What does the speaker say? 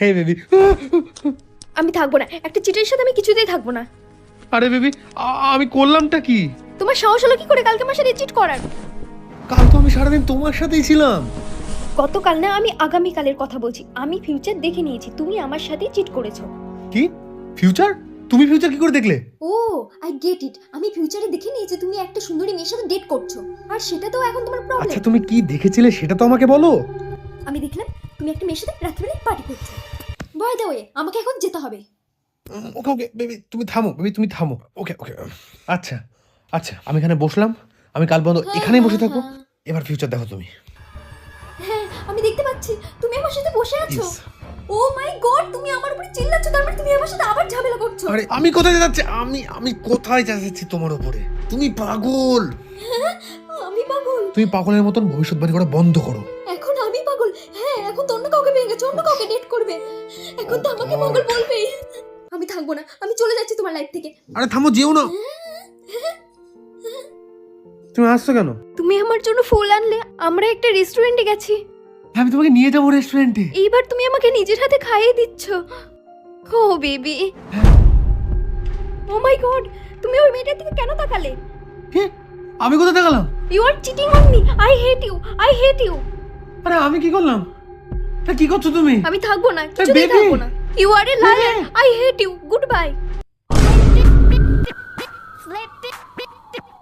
হে baby. আমি থাকব না। একটা চিটের সাথে আমি কিছুতেই থাকব না। আরে বেবি আমি করলামটা কি? তোমার সাহস হলো কি করে কালকে আমার সাথে চিট করার? কাল তো আমি সারাদিন তোমার সাথেই ছিলাম। গতকাল না আমি আগামীকালের কথা বলছি। আমি ফিউচার দেখে নিয়েছি। তুমি আমার সাথে চিট করেছ। কি? ফিউচার তুমি ফিউচার কি করে দেখলে? ও আই গেট ইট আমি ফিউচারে দেখে নিয়েছি তুমি একটা সুন্দরী মেয়ের সাথে ডেট করছ। আর সেটা তো এখন তোমার প্রবলেম আচ্ছা তুমি কি দেখেছিলে সেটা তো আমাকে বলো। আমি দেখলাম তুমি একটা মেয়ের সাথে রাত্রিবেলা পার্টি করছ। বয় দা ওয়ে আমাকে এখন যেতে হবে। ওকে ওকে বেবি তুমি থামো বেবি তুমি থামো। ওকে ওকে আচ্ছা আচ্ছা আমি এখানে বসলাম আমি কাল পর্যন্ত এখানেই বসে থাকব এবার ফিউচার দেখো তুমি। হ্যাঁ আমি দেখতে পাচ্ছি তুমি আমার সাথে বসে আছো? ও মাই গড তুমি আমার উপরে চিল্লাচ্ছ তার মানে তুমি আমার সাথে আবার ঝামেলা করছ। আরে আমি কোথায় যাচ্ছি? আমি আমি কোথায় যাচ্ছি তোমার উপরে? তুমি পাগল। আমি পাগল। তুমি পাগলের মতন ভবিষ্যৎবাণী করা বন্ধ করো। হ্যাঁ এখন তো অন্য কাউকে পেয়ে গেছো অন্য কাউকে ডেট করবে। এখন তো আমাকে পাগল বলবেই। আমি থাকব না আমি চলে যাচ্ছি তোমার লাইফ থেকে। আরে থামো যেও না। তুমি আসছো কেন? তুমি আমার জন্য ফুল আনলে আমরা একটা রেস্টুরেন্টে গেছি। আমি তোমাকে নিয়ে যাব রেস্টুরেন্টে এইবার তুমি আমাকে নিজের হাতে খাইয়ে দিচ্ছ। ও বেবি। ও মাই গড তুমি ওই মেয়েটার দিকে কেন তাকালে? কি? আমি কোথায় দেখালাম you are cheating on me I hate you I hate you আরে আমি কি করলাম? তা কি করছ তুমি? আমি থাকব না কিছুতেই থাকব না। You are a liar I hate you goodbye